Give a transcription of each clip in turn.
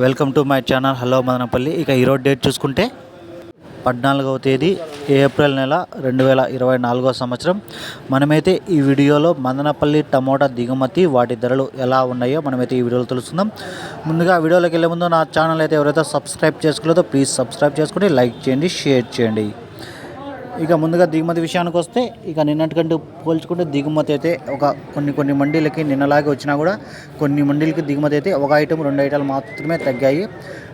Welcome to my channel hello Madanapalle. ఇక ఈరోజు date చూసుకుంటే పద్నాలుగవ తేదీ ఏప్రిల్ నెల రెండు వేల ఇరవై నాలుగో సంవత్సరం. మనమైతే ఈ వీడియోలో మదనపల్లి టమోటా దిగుమతి వాటి ధరలు ఎలా ఉన్నాయో మనమైతే ఈ వీడియోలో తెలుసుకుందాం. ముందుగా వీడియోలోకి వెళ్ళే ముందు నా ఛానల్ అయితే ఎవరైతే సబ్స్క్రైబ్ చేసుకోలేదో ప్లీజ్ సబ్స్క్రైబ్ చేసుకుని లైక్ చేయండి షేర్ చేయండి. ఇక ముందుగా దిగుమతి విషయానికి వస్తే ఇక నిన్నటికంటే పోల్చుకుంటే దిగుమతి అయితే ఒక కొన్ని కొన్ని మండీలకి నిన్నలాగే వచ్చినా కూడా కొన్ని మండీలకి దిగుమతి అయితే ఒక ఐటమ్ రెండు ఐటాలు మాత్రమే తగ్గాయి.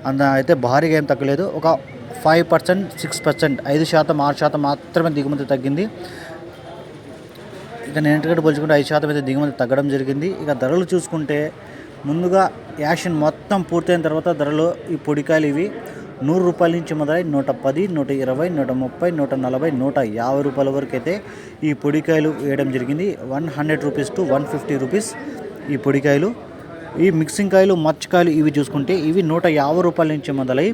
అంత అయితే భారీగా ఏం తగ్గలేదు. ఒక ఫైవ్ పర్సెంట్ సిక్స్ పర్సెంట్ ఐదు శాతం ఆరు శాతం మాత్రమే దిగుమతి తగ్గింది. ఇక నిన్నటికంటే పోల్చుకుంటే ఐదు శాతం అయితే దిగుమతి తగ్గడం జరిగింది. ఇక ధరలు చూసుకుంటే ముందుగా యాషన్ మొత్తం పూర్తయిన తర్వాత ధరలు ఈ పొడికాయలు ఇవి. నూరు రూపాయల నుంచి మొదలై నూట పది నూట ఇరవై నూట ముప్పై నూట నలభై నూట యాభై రూపాయల వరకు అయితే ఈ పొడికాయలు వేయడం జరిగింది. One hundred rupees to one fifty rupees ఈ పొడికాయలు. ఈ మిక్సింగ్ కాయలు మచ్చకాయలు ఇవి చూసుకుంటే ఇవి నూట యాభై రూపాయల నుంచి మొదలై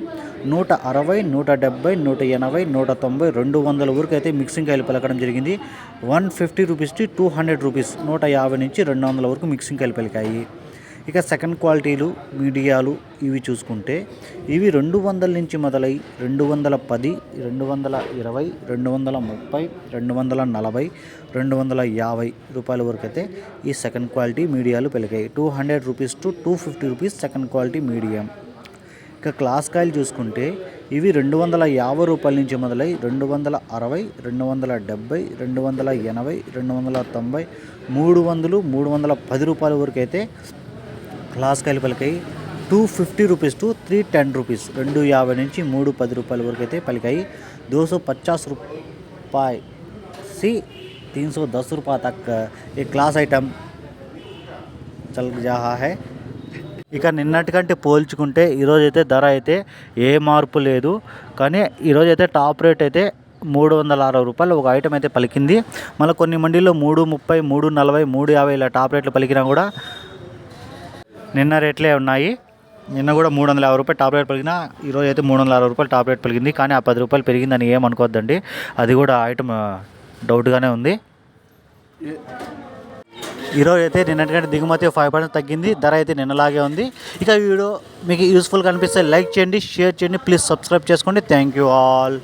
నూట అరవై నూట డెబ్బై నూట ఎనభై నూట తొంభై రెండు వందల వరకు అయితే మిక్సింగ్ కాయలు పలకడం జరిగింది. One fifty rupees to two hundred rupees నూట యాభై నుంచి రెండు వందల వరకు మిక్సింగ్ కాయలు పలికాయి. ఇక సెకండ్ క్వాలిటీలు మీడియాలు ఇవి చూసుకుంటే ఇవి రెండు వందల నుంచి మొదలై రెండు వందల పది రెండు వందల ఇరవై రెండు వందల ముప్పై రెండు వందల నలభై రెండు వందల యాభై రూపాయల వరకు అయితే ఈ సెకండ్ క్వాలిటీ మీడియాలు పెరిగాయి two hundred rupees to two fifty rupees second quality medium ఇక క్లాస్ కాయలు చూసుకుంటే ఇవి రెండు వందల యాభై రూపాయల నుంచి మొదలై రెండు వందల అరవై రెండు వందల డెబ్బై రెండు వందల ఎనభై రెండు వందల తొంభై మూడు వందలు మూడు వందల పది రూపాయల వరకు అయితే క్లాస్ కాయలు పలికాయి two fifty rupees to three ten rupees రెండు యాభై నుంచి మూడు పది రూపాయల వరకు అయితే పలికాయి दो सौ पचास रुपये से तीन सौ दस रुपये तक एक क्लास आइटम చల్ రహా హై ఇక నిన్నటికంటే పోల్చుకుంటే ఈరోజు అయితే ధర అయితే ఏ మార్పు లేదు కానీ ఈరోజు అయితే టాప్ రేట్ అయితే మూడు వందల అరవై రూపాయలు ఒక ఐటమ్ అయితే పలికింది మళ్ళీ కొన్ని మండీల్లో మూడు ముప్పై మూడు నలభై మూడు యాభై ఇలా టాప్ రేట్లు పలికినా కూడా నిన్న రేట్లే ఉన్నాయి. నిన్న కూడా మూడు వందల యాభై రూపాయలు టాప్ రేట్ పెరిగినా ఈరోజు అయితే మూడు వందల అరవై రూపాయలు టాప్ రేట్ పెరిగింది. కానీ ఆ పది రూపాయలు పెరిగిందని ఏం అనుకోవద్దండి అది కూడా ఐటమ్ డౌట్గానే ఉంది. ఈరోజు అయితే నిన్నటికంటే దిగుమతి ఫైవ్ పర్సెంట్ తగ్గింది. ధర అయితే నిన్నలాగే ఉంది. ఇక వీడియో మీకు యూస్ఫుల్ కనిపిస్తే లైక్ చేయండి షేర్ చేయండి. ప్లీజ్ సబ్స్క్రైబ్ చేసుకోండి. Thank you all